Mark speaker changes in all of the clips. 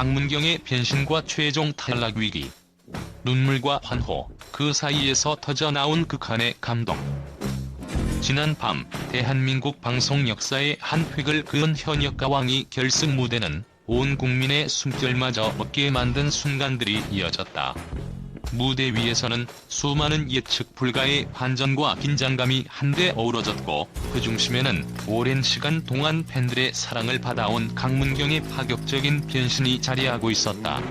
Speaker 1: 강문경의 변신과 최종 탈락 위기. 눈물과 환호, 그 사이에서 터져나온 극한의 감동. 지난 밤 대한민국 방송 역사의 한 획을 그은 현역 가왕이 결승 무대는 온 국민의 숨결마저 먹게 만든 순간들이 이어졌다. 무대 위에서는 수많은 예측 불가의 반전과 긴장감이 한데 어우러졌고 그 중심에는 오랜 시간 동안 팬들의 사랑을 받아온 강문경의 파격적인 변신이 자리하고 있었다.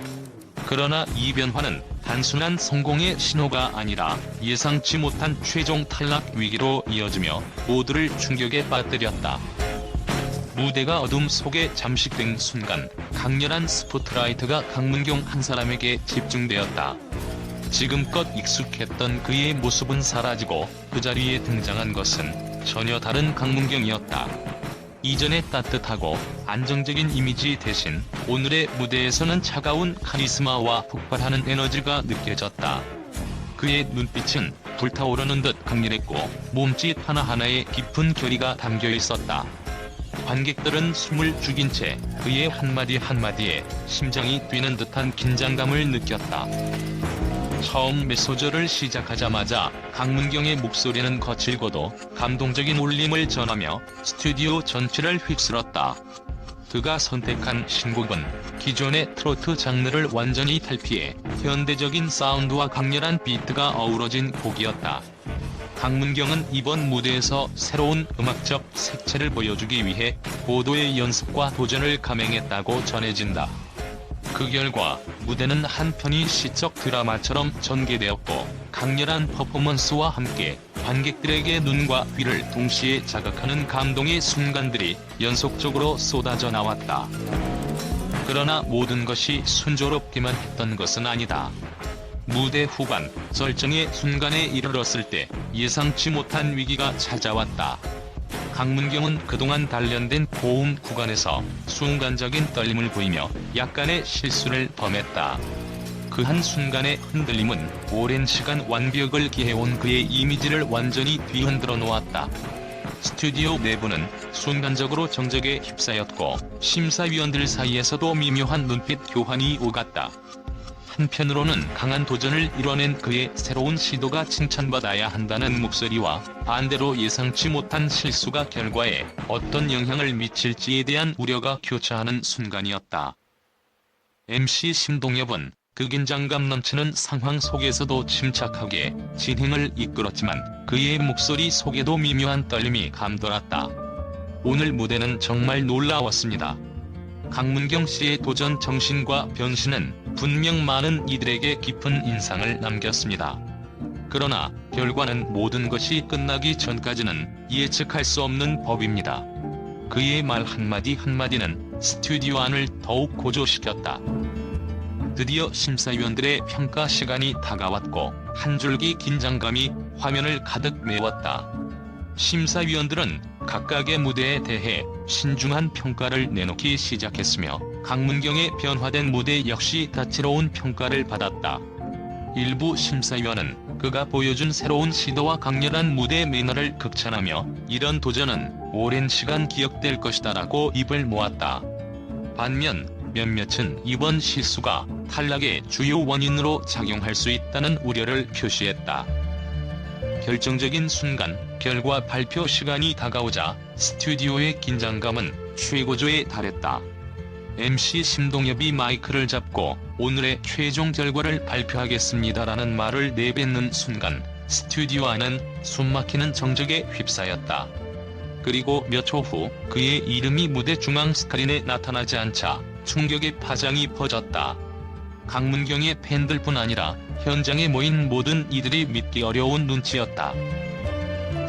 Speaker 1: 그러나 이 변화는 단순한 성공의 신호가 아니라 예상치 못한 최종 탈락 위기로 이어지며 모두를 충격에 빠뜨렸다. 무대가 어둠 속에 잠식된 순간 강렬한 스포트라이트가 강문경 한 사람에게 집중되었다. 지금껏 익숙했던 그의 모습은 사라지고 그 자리에 등장한 것은 전혀 다른 강문경이었다. 이전의 따뜻하고 안정적인 이미지 대신 오늘의 무대에서는 차가운 카리스마와 폭발하는 에너지가 느껴졌다. 그의 눈빛은 불타오르는 듯 강렬했고 몸짓 하나하나에 깊은 결의가 담겨 있었다. 관객들은 숨을 죽인 채 그의 한마디 한마디에 심장이 뛰는 듯한 긴장감을 느꼈다. 처음 메소저를 시작하자마자 강문경의 목소리는 거칠고도 감동적인 울림을 전하며 스튜디오 전체를 휩쓸었다. 그가 선택한 신곡은 기존의 트로트 장르를 완전히 탈피해 현대적인 사운드와 강렬한 비트가 어우러진 곡이었다. 강문경은 이번 무대에서 새로운 음악적 색채를 보여주기 위해 고도의 연습과 도전을 감행했다고 전해진다. 그 결과 무대는 한편이 시적 드라마처럼 전개되었고 강렬한 퍼포먼스와 함께 관객들에게 눈과 귀를 동시에 자극하는 감동의 순간들이 연속적으로 쏟아져 나왔다. 그러나 모든 것이 순조롭기만 했던 것은 아니다. 무대 후반 절정의 순간에 이르렀을 때 예상치 못한 위기가 찾아왔다. 강문경은 그동안 단련된 고음 구간에서 순간적인 떨림을 보이며 약간의 실수를 범했다. 그 한 순간의 흔들림은 오랜 시간 완벽을 기해온 그의 이미지를 완전히 뒤흔들어 놓았다. 스튜디오 내부는 순간적으로 정적에 휩싸였고 심사위원들 사이에서도 미묘한 눈빛 교환이 오갔다. 한편으로는 강한 도전을 이뤄낸 그의 새로운 시도가 칭찬받아야 한다는 목소리와 반대로 예상치 못한 실수가 결과에 어떤 영향을 미칠지에 대한 우려가 교차하는 순간이었다. MC 심동엽은 그 긴장감 넘치는 상황 속에서도 침착하게 진행을 이끌었지만 그의 목소리 속에도 미묘한 떨림이 감돌았다. 오늘 무대는 정말 놀라웠습니다. 강문경 씨의 도전 정신과 변신은 분명 많은 이들에게 깊은 인상을 남겼습니다. 그러나 결과는 모든 것이 끝나기 전까지는 예측할 수 없는 법입니다. 그의 말 한마디 한마디는 스튜디오 안을 더욱 고조시켰다. 드디어 심사위원들의 평가 시간이 다가왔고 한 줄기 긴장감이 화면을 가득 메웠다. 심사위원들은 각각의 무대에 대해 신중한 평가를 내놓기 시작했으며 강문경의 변화된 무대 역시 다채로운 평가를 받았다. 일부 심사위원은 그가 보여준 새로운 시도와 강렬한 무대 매너를 극찬하며 이런 도전은 오랜 시간 기억될 것이다라고 입을 모았다. 반면 몇몇은 이번 실수가 탈락의 주요 원인으로 작용할 수 있다는 우려를 표시했다. 결정적인 순간 결과 발표 시간이 다가오자 스튜디오의 긴장감은 최고조에 달했다. MC 심동엽이 마이크를 잡고 오늘의 최종 결과를 발표하겠습니다라는 말을 내뱉는 순간 스튜디오 안은 숨막히는 정적에 휩싸였다. 그리고 몇 초 후 그의 이름이 무대 중앙 스크린에 나타나지 않자 충격의 파장이 퍼졌다. 강문경의 팬들뿐 아니라 현장에 모인 모든 이들이 믿기 어려운 눈치였다.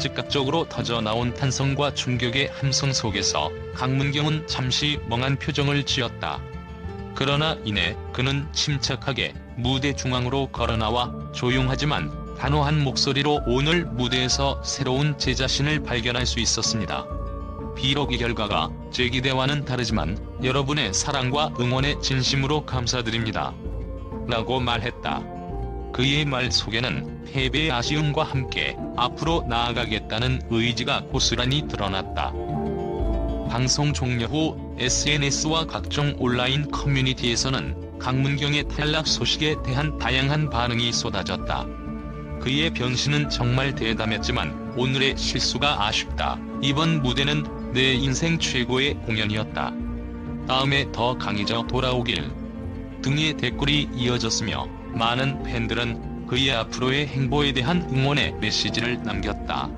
Speaker 1: 즉각적으로 터져 나온 탄성과 충격의 함성 속에서 강문경은 잠시 멍한 표정을 지었다. 그러나 이내 그는 침착하게 무대 중앙으로 걸어나와 조용하지만 단호한 목소리로 오늘 무대에서 새로운 제 자신을 발견할 수 있었습니다. 비록 이 결과가 제 기대와는 다르지만 여러분의 사랑과 응원에 진심으로 감사드립니다. 라고 말했다. 그의 말 속에는 패배의 아쉬움과 함께 앞으로 나아가겠다는 의지가 고스란히 드러났다. 방송 종료 후 SNS와 각종 온라인 커뮤니티에서는 강문경의 탈락 소식에 대한 다양한 반응이 쏟아졌다. 그의 변신은 정말 대담했지만 오늘의 실수가 아쉽다. 이번 무대는 내 인생 최고의 공연이었다. 다음에 더 강해져 돌아오길. 등의 댓글이 이어졌으며 많은 팬들은 그의 앞으로의 행보에 대한 응원의 메시지를 남겼다.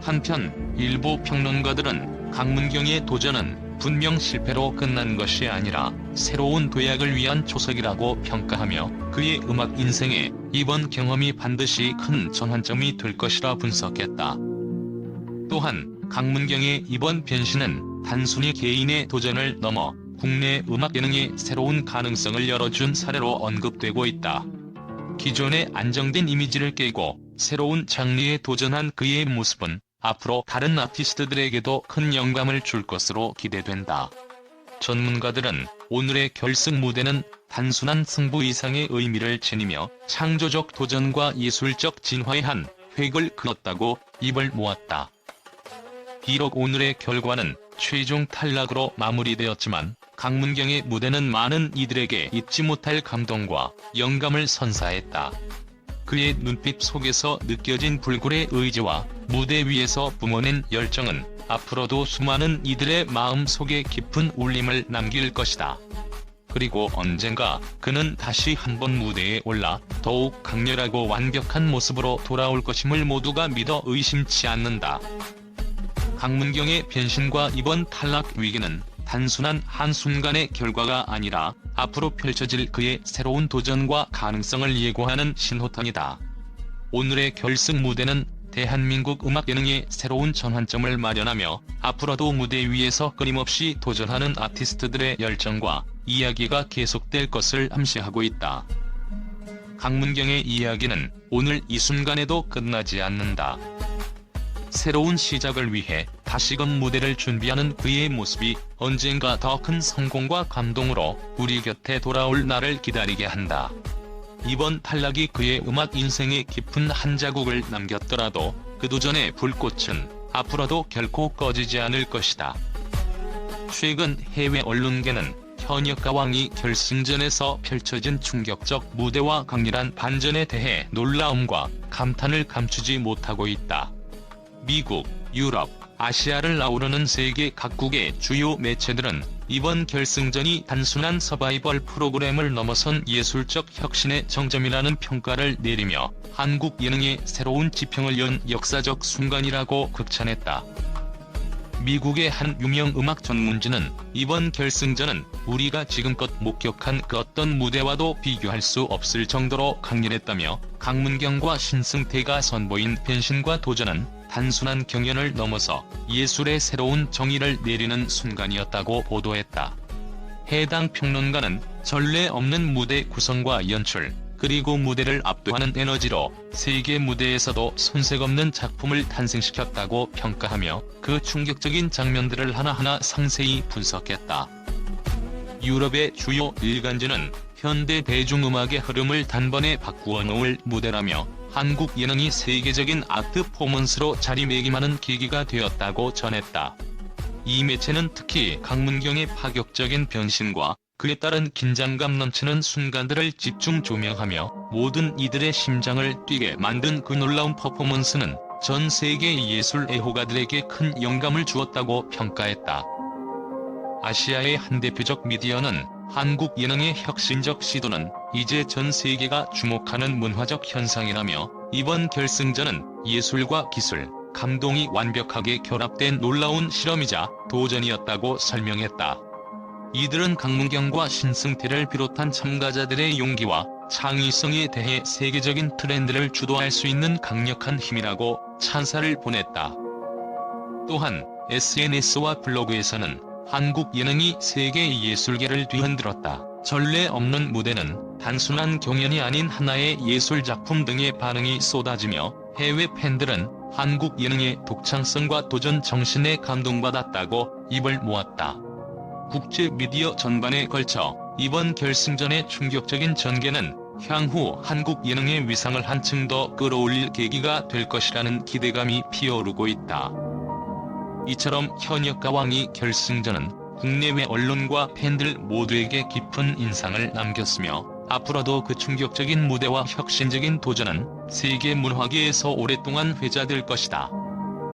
Speaker 1: 한편 일부 평론가들은 강문경의 도전은 분명 실패로 끝난 것이 아니라 새로운 도약을 위한 초석이라고 평가하며 그의 음악 인생에 이번 경험이 반드시 큰 전환점이 될 것이라 분석했다. 또한 강문경의 이번 변신은 단순히 개인의 도전을 넘어 국내 음악 예능의 새로운 가능성을 열어준 사례로 언급되고 있다. 기존의 안정된 이미지를 깨고 새로운 장르에 도전한 그의 모습은 앞으로 다른 아티스트들에게도 큰 영감을 줄 것으로 기대된다. 전문가들은 오늘의 결승 무대는 단순한 승부 이상의 의미를 지니며 창조적 도전과 예술적 진화의 한 획을 그었다고 입을 모았다. 비록 오늘의 결과는 최종 탈락으로 마무리되었지만 강문경의 무대는 많은 이들에게 잊지 못할 감동과 영감을 선사했다. 그의 눈빛 속에서 느껴진 불굴의 의지와 무대 위에서 뿜어낸 열정은 앞으로도 수많은 이들의 마음 속에 깊은 울림을 남길 것이다. 그리고 언젠가 그는 다시 한번 무대에 올라 더욱 강렬하고 완벽한 모습으로 돌아올 것임을 모두가 믿어 의심치 않는다. 강문경의 변신과 이번 탈락 위기는 단순한 한순간의 결과가 아니라 앞으로 펼쳐질 그의 새로운 도전과 가능성을 예고하는 신호탄이다. 오늘의 결승 무대는 대한민국 음악 예능의 새로운 전환점을 마련하며 앞으로도 무대 위에서 끊임없이 도전하는 아티스트들의 열정과 이야기가 계속될 것을 암시하고 있다. 강문경의 이야기는 오늘 이 순간에도 끝나지 않는다. 새로운 시작을 위해 다시금 무대를 준비하는 그의 모습이 언젠가 더 큰 성공과 감동으로 우리 곁에 돌아올 날을 기다리게 한다. 이번 탈락이 그의 음악 인생에 깊은 한 자국을 남겼더라도 그 도전의 불꽃은 앞으로도 결코 꺼지지 않을 것이다. 최근 해외 언론계는 현역 가 왕이 결승전에서 펼쳐진 충격적 무대와 강렬한 반전에 대해 놀라움과 감탄을 감추지 못하고 있다. 미국, 유럽, 아시아를 아우르는 세계 각국의 주요 매체들은 이번 결승전이 단순한 서바이벌 프로그램을 넘어선 예술적 혁신의 정점이라는 평가를 내리며 한국 예능의 새로운 지평을 연 역사적 순간이라고 극찬했다. 미국의 한 유명 음악 전문지는 이번 결승전은 우리가 지금껏 목격한 그 어떤 무대와도 비교할 수 없을 정도로 강렬했다며 강문경과 신승태가 선보인 변신과 도전은 단순한 경연을 넘어서 예술의 새로운 정의를 내리는 순간이었다고 보도했다. 해당 평론가는 전례 없는 무대 구성과 연출, 그리고 무대를 압도하는 에너지로 세계 무대에서도 손색 없는 작품을 탄생시켰다고 평가하며 그 충격적인 장면들을 하나하나 상세히 분석했다. 유럽의 주요 일간지는 현대 대중음악의 흐름을 단번에 바꾸어 놓을 무대라며 한국 예능이 세계적인 아트 포먼스로 자리매김하는 계기가 되었다고 전했다. 이 매체는 특히 강문경의 파격적인 변신과 그에 따른 긴장감 넘치는 순간들을 집중 조명하며 모든 이들의 심장을 뛰게 만든 그 놀라운 퍼포먼스는 전 세계 예술 애호가들에게 큰 영감을 주었다고 평가했다. 아시아의 한 대표적 미디어는 한국 예능의 혁신적 시도는 이제 전 세계가 주목하는 문화적 현상이라며 이번 결승전은 예술과 기술, 감동이 완벽하게 결합된 놀라운 실험이자 도전이었다고 설명했다. 이들은 강문경과 신승태를 비롯한 참가자들의 용기와 창의성에 대해 세계적인 트렌드를 주도할 수 있는 강력한 힘이라고 찬사를 보냈다. 또한 SNS와 블로그에서는 한국 예능이 세계 예술계를 뒤흔들었다. 전례 없는 무대는 단순한 경연이 아닌 하나의 예술 작품 등의 반응이 쏟아지며 해외 팬들은 한국 예능의 독창성과 도전 정신에 감동받았다고 입을 모았다. 국제 미디어 전반에 걸쳐 이번 결승전의 충격적인 전개는 향후 한국 예능의 위상을 한층 더 끌어올릴 계기가 될 것이라는 기대감이 피어오르고 있다. 이처럼 현역과 왕이 결승전은 국내외 언론과 팬들 모두에게 깊은 인상을 남겼으며 앞으로도 그 충격적인 무대와 혁신적인 도전은 세계 문화계에서 오랫동안 회자될 것이다.